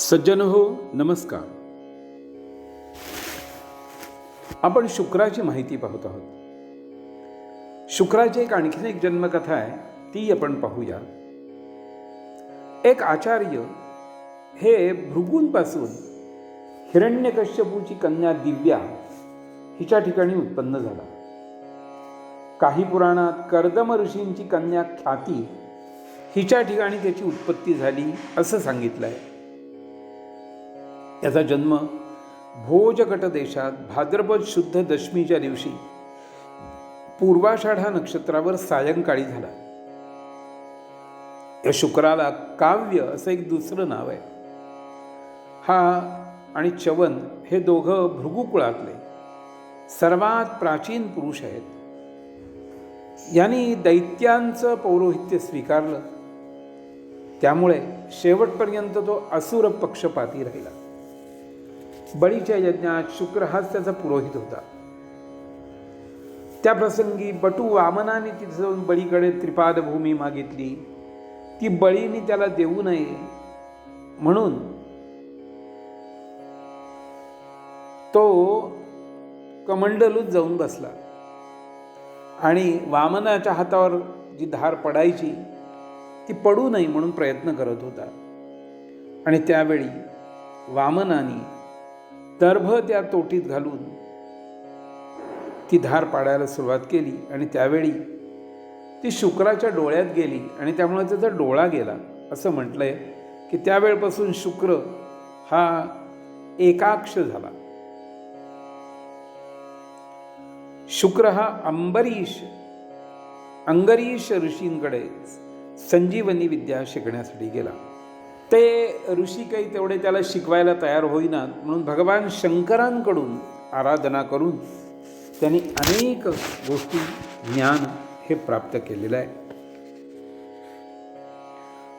सज्जन हो नमस्कार. आपण शुक्राची माहिती पाहत आहोत. शुक्राची एक आणखीन एक जन्मकथा आहे ती आपण पाहूया. एक आचार्य हे भृगूंपासून हिरण्यकश्यपूची कन्या दिव्या हिच्या ठिकाणी उत्पन्न झाला. काही पुराणात कर्दम ऋषींची कन्या ख्याती हिच्या ठिकाणी त्याची उत्पत्ती झाली असं सांगितलं आहे याचा जन्म भोजगट देशात भाद्रपद शुद्ध दशमीच्या दिवशी पूर्वाषाढा नक्षत्रावर सायंकाळी झाला. या शुक्राला काव्य असं एक दुसरं नाव आहे. हा आणि चवन हे दोघं भृगुकुळातले सर्वात प्राचीन पुरुष आहेत. यांनी दैत्यांचं पौरोहित्य स्वीकारलं. त्यामुळे शेवटपर्यंत तो असुर पक्षपाती राहिला. बळीच्या यज्ञात शुक्र हाच त्याचा पुरोहित होता. त्या प्रसंगी बटू वामनाने तिथे जाऊन बळीकडे त्रिपादभूमी मागितली. ती बळीने त्याला देऊ नये म्हणून तो कमंडलूत जाऊन बसला आणि वामनाच्या हातावर जी धार पडायची ती पडू नये म्हणून प्रयत्न करत होता. आणि त्यावेळी वामनाने दर्भ त्या तोटीत घालून ती धार पाडायला सुरुवात केली आणि त्यावेळी ती शुक्राच्या डोळ्यात गेली आणि त्यामुळे त्याचा डोळा गेला असं म्हटलंय की त्यावेळपासून शुक्र हा एकाक्ष झाला. शुक्र हा अंबरीश अंगरीश ऋषींकडे संजीवनी विद्या शिकण्यासाठी गेला. ते ऋषी काही तेवढे त्याला शिकवायला तयार होईनात म्हणून भगवान शंकरांकडून आराधना करून त्यांनी अनेक गोष्टी ज्ञान हे प्राप्त केलेलं आहे.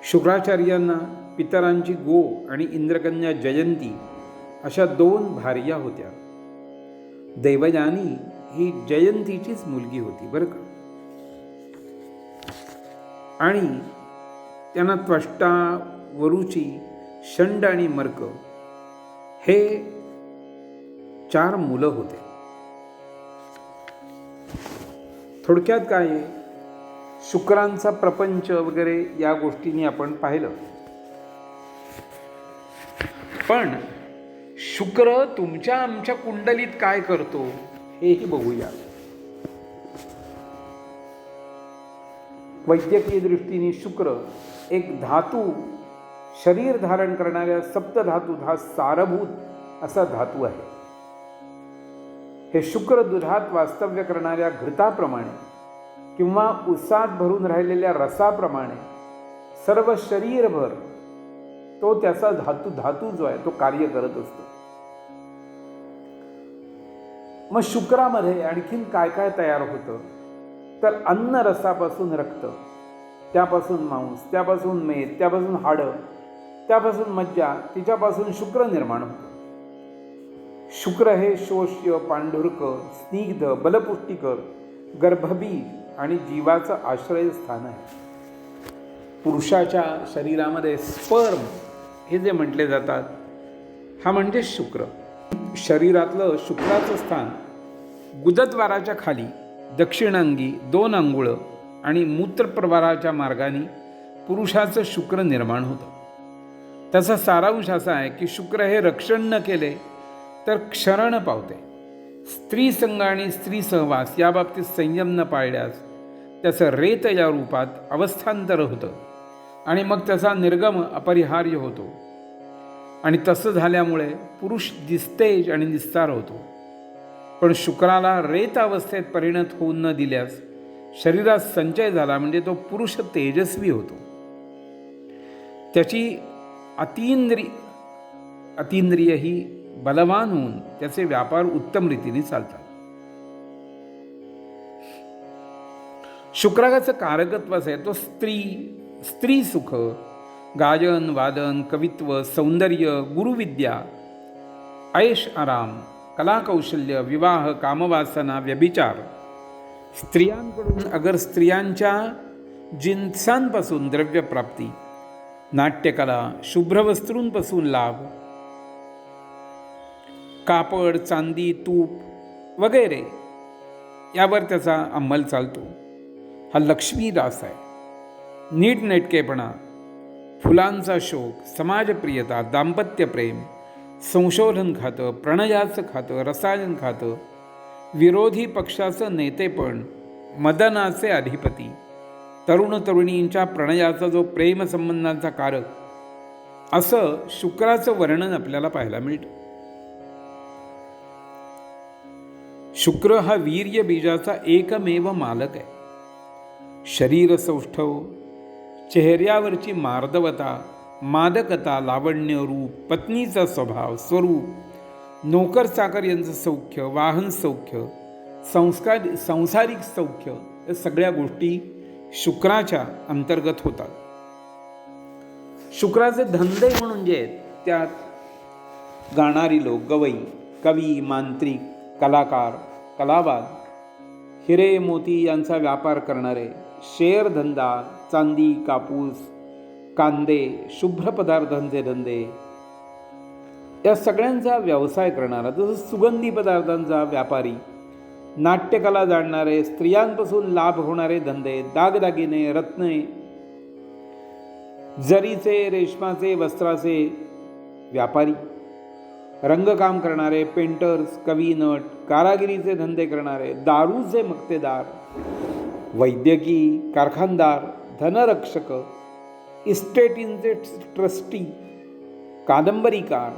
शुक्राचार्यांना पितरांची गो आणि इंद्रकन्या जयंती अशा दोन भार्या होत्या. दैवयानी ही जयंतीचीच मुलगी होती बरं का? आणि त्यांना त्वष्टा वरुची शंड आणि मर्क हे चार मुलं होते. थोडक्यात काय आहे? शुक्रांचा प्रपंच वगैरे या गोष्टींनी आपण पाहिलं. पण शुक्र तुमच्या आमच्या कुंडलीत काय करतो हेही बघूया. वैद्यकीय दृष्टीने शुक्र एक धातू शरीर धारण करणाऱ्या सप्तधातू हा सारभूत असा धातू आहे. हे शुक्र दुधात वास्तव्य करणाऱ्या घृताप्रमाणे किंवा उसात भरून राहिलेल्या रसाप्रमाणे सर्व शरीरभर तो त्याचा धातू धातू जो आहे तो कार्य करत असतो. मग शुक्रामध्ये आणखीन काय काय तयार होतं? तर अन्न रसापासून रक्त त्यापासून मांस त्यापासून मेद त्यापासून हाडं त्यापासून मज्जा तिच्यापासून शुक्र निर्माण होतो. शुक्र हे शोष्य पांढुरक स्निग्ध बलपुष्टिकर गर्भबीज आणि जीवाचं आश्रयस्थान आहे. पुरुषाच्या शरीरामध्ये स्पर्म हे जे म्हटले जातात हा म्हणजे शुक्र. शरीरातलं शुक्राचं स्थान गुदद्वाराच्या खाली दक्षिणांगी दोन अंगुळं आणि मूत्रप्रवाराच्या मार्गाने पुरुषाचं शुक्र निर्माण होतं. त्याचा सारांश असा आहे की शुक्र हे रक्षण न केले तर क्षरण पावते. स्त्री संघ आणि स्त्री सहवास याबाबतीत संयम न पाळल्यास त्याचं रेत या रूपात अवस्थांतर होतं आणि मग त्याचा निर्गम अपरिहार्य होतो. आणि तसं झाल्यामुळे पुरुष दिसतेज आणि निस्तार होतो. पण शुक्राला रेत अवस्थेत परिणत होऊन न दिल्यास शरीरात संचय झाला म्हणजे तो पुरुष तेजस्वी होतो. त्याची अतींद्रिय अतींद्रिय ही बलवान होऊन त्याचे व्यापार उत्तम रीतीने चालतात. शुक्रागाचं कारकत्व आहे. तो स्त्री स्त्री सुख गायन वादन कवित्व सौंदर्य गुरुविद्या ऐश आराम कलाकौशल्य विवाह कामवासना व्यभिचार स्त्रियांकडून अगर स्त्रियांच्या जिन्सांपासून द्रव्यप्राप्ती नाट्यकला शुभ्र वस्त्रूंपासून लाभ. कापड चांदी तूप वगैरे यावर त्याचा अंमल चालतो. हा लक्ष्मी रास आहे. नीटनेटकेपणा फुलांचा शोक समाजप्रियता दाम्पत्यप्रेम संशोधन खातं प्रणयाचं खातं रसायन खातं विरोधी पक्षाचं नेतेपण मदनाचे अधिपती. तरुण तरुणींच्या प्रणयाचा जो प्रेमसंबंधांचा कारक असं शुक्राचं वर्णन आपल्याला पाहायला मिळतं. शुक्र हा वीर्य बीजाचा एकमेव मालक आहे. शरीर सौष्ठव चेहऱ्यावरची मार्दवता मादकता लावण्य रूप पत्नीचा स्वभाव स्वरूप नोकर चाकर यांचं सौख्य वाहन सौख्य संस्कार संसारिक सौख्य या सगळ्या गोष्टी शुक्राच्या अंतर्गत होतात. शुक्राचे धंदे म्हणून जे आहेत त्यात गाणारी लोक गवई कवी मांत्रिक कलाकार कलावाद हिरे मोती यांचा व्यापार करणारे शेअर धंदा चांदी कापूस कांदे शुभ्र पदार्थांचे धंदे या सगळ्यांचा व्यवसाय करणारा जसं सुगंधी पदार्थांचा व्यापारी नाट्यकला जाणणारे स्त्रियांपासून लाभ होणारे धंदे दागदागिने रत्ने जरीचे रेशमाचे वस्त्राचे व्यापारी रंगकाम करणारे पेंटर्स कवी नट कारागिरीचे धंदे करणारे दारूचे मक्तेदार वैद्यकी कारखानदार धनरक्षक इस्टेटींचे ट्रस्टी कादंबरीकार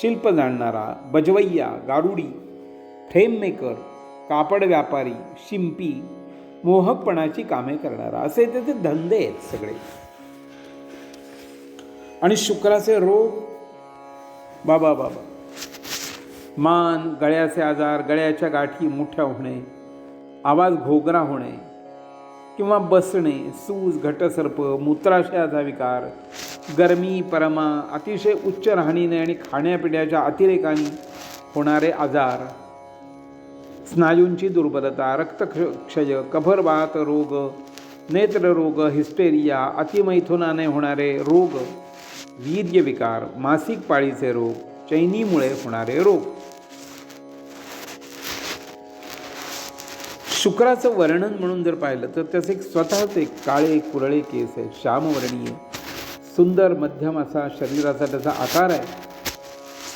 शिल्प जाणणारा बजवैया गारुडी फ्रेम मेकर कापड व्यापारी शिंपी मोहकपणाची कामे करणारा. असे त्याचे धंदे आहेत सगळे. आणि शुक्राचे रोग बाबा बाबा. मान गळ्याचे आजार गळ्याच्या गाठी मोठ्या होणे आवाज घोगरा होणे किंवा बसणे सूज घटसर्प मूत्राशयाचा विकार गरमी परमा अतिशय उच्च राहणीने आणि खाण्यापिण्याच्या अतिरेकाने होणारे आजार. स्नायूंची दुर्बलता रक्तक्षय कफरवात रोग नेत्ररोग हिस्टेरिया अतिमैथुनाने होणारे रोग वीर्यविकार मासिक पाळीचे रोग चैनीमुळे होणारे रोग. शुक्राचं वर्णन म्हणून जर पाहिलं तर त्याचे एक स्वतःच एक काळे कुरळे केस आहे श्यामवर्णीय सुंदर मध्यम असा शरीराचा त्याचा आकार आहे.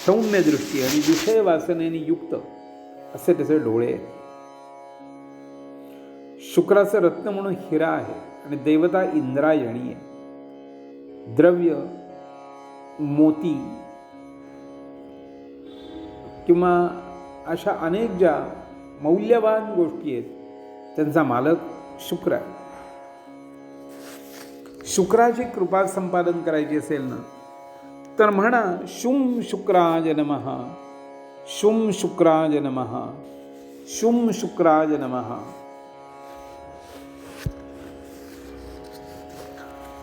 सौम्य दृष्टी आणि विषय वासनेने युक्त. असे त्याचे डोळे आहेत. शुक्राचं रत्न म्हणून हिरा आहे आणि देवता इंद्रायणी आहे. द्रव्य मोती किंवा अशा अनेक ज्या मौल्यवान गोष्टी आहेत त्यांचा मालक शुक्र आहे. शुक्राची कृपा संपादन करायची असेल ना तर म्हणा शुम शुक्रा नमः. शुम शुक्राय नम। शुम शुक्राय नम।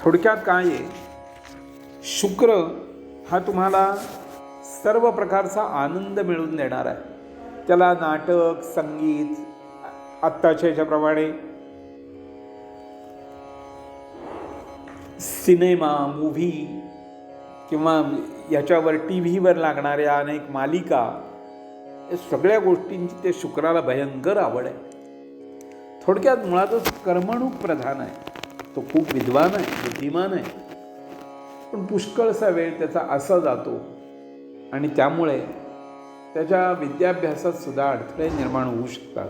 थोडक्यात काय आहे? शुक्र हा तुम्हाला सर्व प्रकारचा आनंद मिळवून देणार आहे. त्याला नाटक संगीत आत्ताच्या ह्याच्याप्रमाणे सिनेमा मूव्ही किंवा याच्यावर टी व्हीवर लागणाऱ्या अनेक मालिका या सगळ्या गोष्टींची ते शुक्राला भयंकर आवड आहे. थोडक्यात मुळातच कर्मणूक प्रधान आहे. तो खूप विद्वान आहे बुद्धिमान आहे. पण पुष्कळसा वेळ त्याचा असा जातो आणि त्यामुळे त्याच्या विद्याभ्यासात सुद्धा अडथळे निर्माण होऊ शकतात.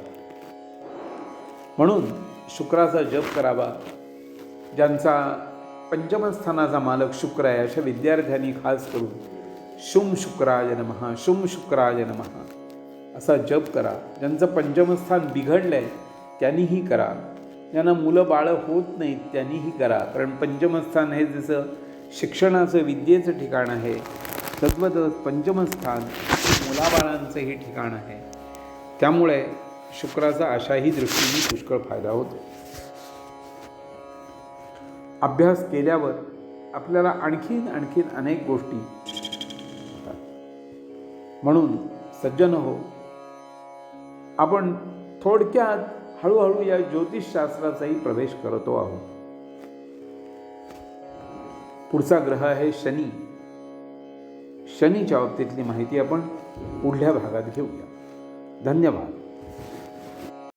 म्हणून शुक्राचा जप करावा. ज्यांचा पंचमस्थानाचा मालक शुक्र आहे अशा विद्यार्थ्यांनी खास करून शुम शुक्राय नमः शुम शुक्राय नमः. असा जप करा. ज्यांचं पंचमस्थान बिघडलं आहे त्यांनीही करा. ज्यांना मुलं बाळं होत नाहीत त्यांनीही करा. कारण पंचमस्थान हे जसं शिक्षणाचं विद्येचं ठिकाण आहे तद्वतच पंचमस्थान मुलाबाळांचंही ठिकाण आहे. त्यामुळे शुक्राचा अशाही दृष्टीने पुष्कळ फायदा होतो. अभ्यास केल्यावर आपल्याला आणखीन आणखीन अनेक गोष्टी म्हणून सज्जन हो आपण थोडक्यात हळूहळू या ज्योतिषशास्त्राचाही प्रवेश करतो आहोत. पुढचा ग्रह आहे शनी. शनीच्या बाबतीतली माहिती आपण पुढल्या भागात घेऊया. धन्यवाद.